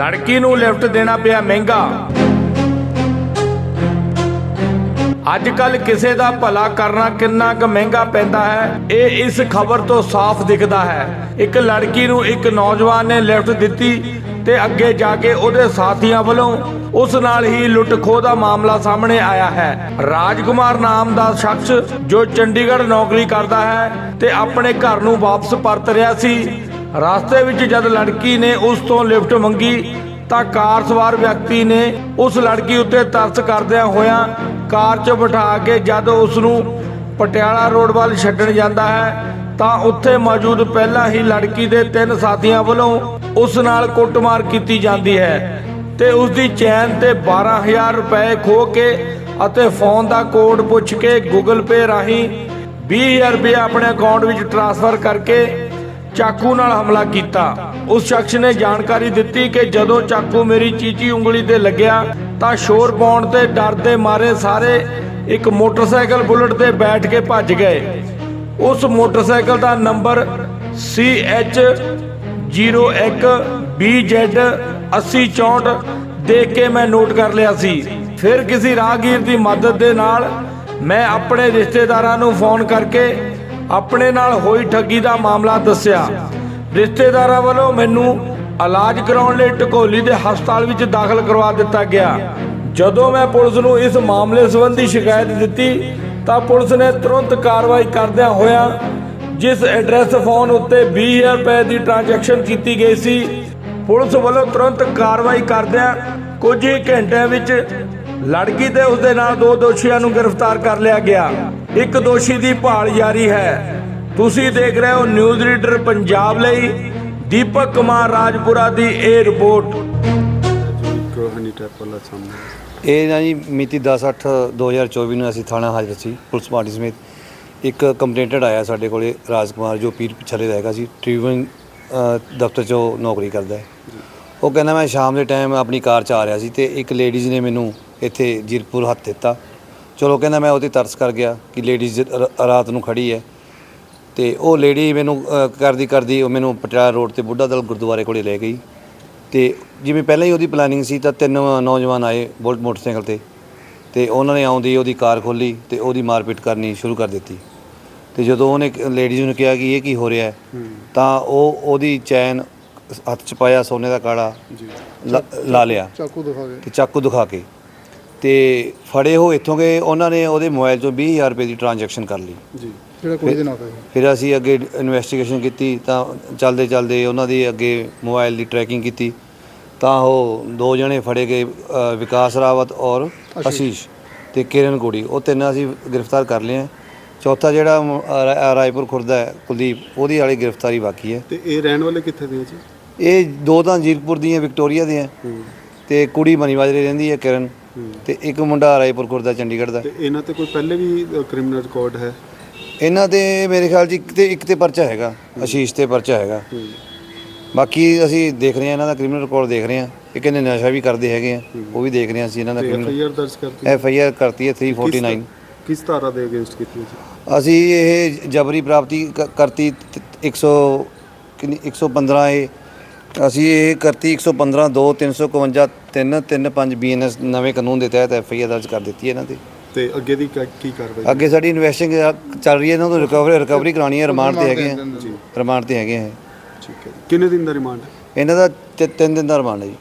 ਲੜਕੀ ਨੂੰ ਲਿਫਟ ਦੇਣਾ ਪਿਆ ਮਹਿੰਗਾ। ਅੱਜ ਕੱਲ ਕਿਸੇ ਦਾ ਭਲਾ ਕਰਨਾ ਕਿੰਨਾ ਕੁ ਮਹਿੰਗਾ ਪੈਂਦਾ ਹੈ, ਇਹ ਇਸ ਖਬਰ ਤੋਂ ਸਾਫ਼ ਦਿਖਦਾ ਹੈ। ਇੱਕ ਲੜਕੀ ਨੂੰ ਇੱਕ ਨੌਜਵਾਨ ਨੇ ਲਿਫਟ ਦਿੱਤੀ ਤੇ ਅੱਗੇ ਜਾ ਕੇ ਉਹਦੇ ਸਾਥੀਆਂ ਵੱਲੋਂ ਉਸ ਨਾਲ ਹੀ ਲੁੱਟ ਖੋਹ ਦਾ ਮਾਮਲਾ ਸਾਹਮਣੇ ਆਇਆ ਹੈ। ਰਾਜਕੁਮਾਰ ਨਾਮ ਦਾ ਸ਼ਖਸ ਜੋ ਚੰਡੀਗੜ੍ਹ ਨੌਕਰੀ ਕਰਦਾ ਹੈ ਤੇ ਆਪਣੇ ਘਰ ਨੂੰ ਵਾਪਸ ਪਰਤ ਰਿਹਾ ਸੀ ਰਸਤੇ ਵਿੱਚ ਜਦ ਲੜਕੀ ਨੇ ਉਸ ਤੋਂ ਲਿਫਟ ਮੰਗੀ ਤਾਂ ਕਾਰ ਸਵਾਰ ਵਿਅਕਤੀ ਨੇ ਉਸ ਲੜਕੀ ਉੱਤੇ ਤਰਸ ਕਰਦਿਆਂ ਹੋਇਆਂ ਕਾਰ 'ਚ ਬਿਠਾ ਕੇ ਜਦ ਉਸ ਨੂੰ ਪਟਿਆਲਾ ਰੋਡ ਵੱਲ ਛੱਡਣ ਜਾਂਦਾ ਹੈ, ਤਾਂ ਉੱਥੇ ਮੌਜੂਦ ਪਹਿਲਾਂ ਹੀ ਲੜਕੀ ਦੇ ਤਿੰਨ ਸਾਥੀਆਂ ਵੱਲੋਂ ਉਸ ਨਾਲ ਕੁੱਟਮਾਰ ਕੀਤੀ ਜਾਂਦੀ ਹੈ ਤੇ ਉਸ ਦੀ ਚੈਨ ਤੇ 12000 ਰੁਪਏ ਖੋਹ ਕੇ ਅਤੇ ਫੋਨ ਦਾ ਕੋਡ ਪੁੱਛ ਕੇ ਗੂਗਲ ਪੇ ਰਾਹੀਂ 20000 ਰੁਪਏ ਆਪਣੇ ਅਕਾਊਂਟ ਵਿੱਚ ਟ੍ਰਾਂਸਫਰ ਕਰਕੇ ਚਾਕੂ ਨਾਲ ਹਮਲਾ ਕੀਤਾ। ਉਸ ਸ਼ਖਸ ਨੇ ਜਾਣਕਾਰੀ ਦਿੱਤੀ ਕਿ ਜਦੋਂ ਚਾਕੂ ਮੇਰੀ ਚੀਚੀ ਉਂਗਲੀ ਤੇ ਲੱਗਿਆ, ਤਾਂ ਸ਼ੋਰ ਪਾਉਣ ਤੇ ਡਰ ਦੇ ਮਾਰੇ ਸਾਰੇ ਇੱਕ ਮੋਟਰਸਾਈਕਲ ਬੁਲਟ ਤੇ ਬੈਠ ਕੇ ਭੱਜ ਗਏ। ਉਸ ਮੋਟਰਸਾਈਕਲ ਦਾ ਨੰਬਰ CH 01 8064 ਦੇਖ ਕੇ ਮੈਂ ਨੋਟ ਕਰ ਲਿਆ ਸੀ। ਫਿਰ ਕਿਸੇ ਰਾਹਗੀਰ ਦੀ ਮਦਦ ਦੇ ਨਾਲ ਮੈਂ ਆਪਣੇ ਰਿਸ਼ਤੇਦਾਰਾਂ ਨੂੰ ਫੋਨ ਕਰਕੇ ਆਪਣੇ ਨਾਲ ਹੋਈ ਠੱਗੀ ਦਾ ਮਾਮਲਾ ਦੱਸਿਆ। ਰਿਸ਼ਤੇਦਾਰਾਂ ਵੱਲੋਂ ਮੈਨੂੰ ਇਲਾਜ ਕਰਾਉਣ ਲਈ ਢਕੋਲੀ ਦੇ ਹਸਪਤਾਲ ਵਿੱਚ ਦਾਖਲ ਕਰਵਾ ਦਿੱਤਾ ਗਿਆ। ਜਦੋਂ ਮੈਂ ਪੁਲਿਸ ਨੂੰ ਇਸ ਮਾਮਲੇ ਸੰਬੰਧੀ ਸ਼ਿਕਾਇਤ ਦਿੱਤੀ, ਤਾਂ ਪੁਲਿਸ ਨੇ ਤੁਰੰਤ ਕਾਰਵਾਈ ਕਰਦਿਆਂ ਹੋਇਆ ਜਿਸ ਐਡਰੈਸ ਫੋਨ ਉੱਤੇ 20000 ਰੁਪਏ ਦੀ ਟ੍ਰਾਂਜੈਕਸ਼ਨ ਕੀਤੀ ਗਈ ਸੀ, ਪੁਲਿਸ ਵੱਲੋਂ ਤੁਰੰਤ ਕਾਰਵਾਈ ਕਰਦਿਆਂ ਕੁਝ ਹੀ ਘੰਟਿਆਂ ਵਿੱਚ ਲੜਕੀ ਤੇ ਉਸਦੇ ਨਾਲ ਦੋ ਦੋਸ਼ੀਆਂ ਨੂੰ ਗ੍ਰਿਫਤਾਰ ਕਰ ਲਿਆ ਗਿਆ। ਇੱਕ ਦੋਸ਼ੀ ਦੀ ਭਾਲ ਜਾਰੀ ਹੈ। ਤੁਸੀਂ ਦੇਖ ਰਹੇ ਹੋ ਨਿਊਜ਼ ਰੀਡਰ ਪੰਜਾਬ ਲਈ। ਦੀਪਕ ਕੁਮਾਰ ਰਾਜਪੁਰਾ ਦੀ ਇਹ ਰਿਪੋਰਟ। ਕਹਾਣੀ ਟੈਪ ਸਾਹਮਣੇ ਇਹ ਨਾ ਜੀ ਮਿਤੀ 10/8/2024 ਨੂੰ ਅਸੀਂ ਥਾਣਾ ਹਾਜ਼ਰ ਸੀ, ਪੁਲਿਸ ਪਾਰਟੀ ਸਮੇਤ। ਇੱਕ ਕੰਪਲੇਂਟਡ ਆਇਆ ਸਾਡੇ ਕੋਲੇ ਰਾਜਕੁਮਾਰ ਜੋ ਪੀਰ ਪਿਛਲੇ ਰਹੇਗਾ ਸੀ, ਟ੍ਰਿਬਿਊਨ ਦਫ਼ਤਰ 'ਚੋਂ ਨੌਕਰੀ ਕਰਦਾ ਹੈ। ਉਹ ਕਹਿੰਦਾ ਮੈਂ ਸ਼ਾਮ ਦੇ ਟਾਈਮ ਆਪਣੀ ਕਾਰ 'ਚ ਆ ਰਿਹਾ ਸੀ ਤੇ ਇੱਕ ਲੇਡੀਜ਼ ਨੇ ਮੈਨੂੰ ਇੱਥੇ ਜੀਰਪੁਰ ਹੱਥ ਦਿੱਤਾ। ਚਲੋ ਕਹਿੰਦਾ ਮੈਂ ਉਹਤੇ ਤਰਸ ਕਰ ਗਿਆ ਕਿ ਲੇਡੀਜ਼ ਰਾਤ ਨੂੰ ਖੜੀ ਹੈ। ਤੇ ਉਹ ਲੇਡੀ ਮੈਨੂੰ ਅ, ਕਰਦੀ ਕਰਦੀ ਉਹ ਮੈਨੂੰ ਪਟਿਆਲਾ ਰੋਡ ਤੇ ਬੁੱਢਾ ਦਲ ਗੁਰਦੁਆਰੇ ਕੋਲੇ ਲੈ ਗਈ। ਤੇ ਜਿਵੇਂ ਪਹਿਲਾਂ ਹੀ ਉਹਦੀ ਪਲੈਨਿੰਗ ਸੀ ਤਾਂ ਤਿੰਨ ਨੌਜਵਾਨ ਆਏ ਬੁਲਟ ਮੋਟਰਸਾਈਕਲ ਤੇ। ਤੇ ਉਹਨਾਂ ਨੇ ਆਉਂਦੀ ਉਹਦੀ ਕਾਰ ਖੋਲੀ ਤੇ ਉਹਦੀ ਮਾਰਪੀਟ ਕਰਨੀ ਸ਼ੁਰੂ ਕਰ ਦਿੱਤੀ। ਤੇ ਜਦੋਂ ਉਹਨੇ ਲੇਡੀਜ਼ ਨੂੰ ਕਿਹਾ ਕਿ ਇਹ ਕੀ ਹੋ ਰਿਹਾ ਹੈ ਤਾਂ ਉਹ ਉਹਦੀ ਚੈਨ ਹੱਥ 'ਚ ਪਾਇਆ ਸੋਨੇ ਦਾ ਕਾੜਾ ਲਾ- ਲਾ ਲਿਆ। ਚਾਕੂ ਦਿਖਾ ਗਏ ਤੇ ਚਾਕੂ ਦਿਖਾ ਕੇ। ਤੇ ਫੜੇ ਹੋ ਇੱਥੋਂ ਗਏ ਉਹਨਾਂ ਨੇ ਉਹਦੇ ਮੋਬਾਈਲ 'ਚੋਂ 20000 ਰੁਪਏ ਦੀ ਟ੍ਰਾਂਜੈਕਸ਼ਨ ਕਰ ਲਈ। ਜੀ ਜਿਹੜਾ ਕੁੜੀ ਦੇ ਨਾਲ ਹੋਇਆ। ਫਿਰ ਅਸੀਂ ਅੱਗੇ ਇਨਵੈਸਟੀਗੇਸ਼ਨ ਕੀਤੀ ਤਾਂ ਚੱਲਦੇ ਚੱਲਦੇ ਉਹਨਾਂ ਦੀ ਅੱਗੇ ਮੋਬਾਈਲ ਦੀ ਟਰੈਕਿੰਗ ਕੀਤੀ ਤਾਂ ਉਹ ਦੋ ਜਣੇ ਫੜੇ ਗਏ ਅ, ਵਿਕਾਸ ਰਾਵਤ ਔਰ ਆਸ਼ੀਸ਼ ਤੇ ਕਿਰਨ ਕੋੜੀ ਉਹ ਤਿੰਨ ਅਸੀਂ ਗ੍ਰਿਫਤਾਰ ਕਰ ਲਏ ਆ। ਚੌਥਾ ਜਿਹੜਾ ਮ- ਰਾ- ਰਾਏਪੁਰ ਖੁਰਦਾ ਹੈ ਕੁਲਦੀਪ ਉਹਦੀ ਵਾਲੀ ਗ੍ਰਿਫਤਾਰੀ ਬਾਕੀ ਹੈ। ਤੇ ਇਹ ਰਹਿਣ ਵਾਲੇ ਕਿੱਥੇ ਦੇ ਜੀ? ਇਹ ਦੋ ਤਾਂ ਜੀਰਪੁਰ ਦੀਆਂ ਵਿਕਟੋਰੀਆ ਦੀਆਂ। ਤੇ ਕੁੜੀ ਮਨੀਵਾਜਰੇ ਰਹਿੰਦੀ ਹੈ ਕਿਰਨ। ਤੇ ਇੱਕ ਮੁੰਡਾ ਰਾਏਪੁਰ ਖੁਰਦਾ ਚੰਡੀਗੜ੍ਹ ਦਾ। ਤੇ ਇਹਨਾਂ ਤੇ ਕੋਈ ਪਹਿਲੇ ਵੀ ਕ੍ਰਿਮੀਨਲ ਰਿਕਾਰਡ ਹੈ? ਇਹਨਾਂ ਦੇ ਮੇਰੇ ਖਿਆਲ 'ਚ ਇੱਕ ਤੇ ਇੱਕ ਤੇ ਪਰਚਾ ਹੈਗਾ ਆਸ਼ੀਸ਼ ਤੇ ਪਰਚਾ ਹੈਗਾ। ਬਾਕੀ ਅਸੀਂ ਦੇਖ ਰਹੇ ਹਾਂ ਇਹਨਾਂ ਦਾ ਕ੍ਰਿਮੀਨਲ ਰਿਕਾਰਡ ਦੇਖ ਰਹੇ ਹਾਂ। ਇਹ ਕਹਿੰਦੇ ਨਸ਼ਾ ਵੀ ਕਰਦੇ ਹੈਗੇ ਆ ਉਹ ਵੀ ਦੇਖ ਰਹੇ ਹਾਂ ਅਸੀਂ ਇਹਨਾਂ ਦਾ ਐਫ ਆਈ ਆਰ ਦਰਜ ਕਰਤੀ ਐਫ ਆਈ ਆਰ ਕਰਤੀ ਹੈ 349 ਕਿਸ ਧਾਰਾ ਦੇ ਅਗੇਂਸਟ ਕੀਤੀ ਅਸੀਂ ਇਹ ਜਬਰੀ ਪ੍ਰਾਪਤੀ ਕਰਤੀ ਤ- 100 ਕਿੰਨੀ 115 ਇਹ ਅਸੀਂ ਇਹ ਕਰਤੀ 115 2 351 3 35 ਬੀਐਨਐਸ ਨਵੇਂ ਕਾਨੂੰਨ ਦੇ ਤਹਿਤ ਐਫ ਆਈ ਆਰ ਦਰਜ ਕਰ ਦਿੱਤੀ ਹੈ ਇਹਨਾਂ ਤੇ ਤੇ ਅੱਗੇ ਦੀ ਕ- ਕੀ ਕਾਰਵਾਈ? ਅੱਗੇ ਸਾਡੀ ਇਨਵੈਸਟਿੰਗ ਚੱਲ ਰਹੀ ਹੈ ਇਹਨਾਂ ਤੋਂ ਰਿਕਵਰੀ ਰਿਕਵਰੀ ਕਰਾਣੀ ਹੈ ਰਿਮਾਂਡ ਤੇ ਹੈਗੇ ਆ। ਜੀ। ਰਿਮਾਂਡ ਤੇ ਹੈਗੇ ਆ ਇਹ। ਠੀਕ ਹੈ ਜੀ। ਕਿੰਨੇ ਦਿਨ ਦਾ ਰਿਮਾਂਡ ਹੈ ਇਹਨਾਂ ਦਾ ਤ- ਤਿੰਨ ਦਿਨ ਦਾ ਰਿਮਾਂਡ ਹੈ ਜੀ।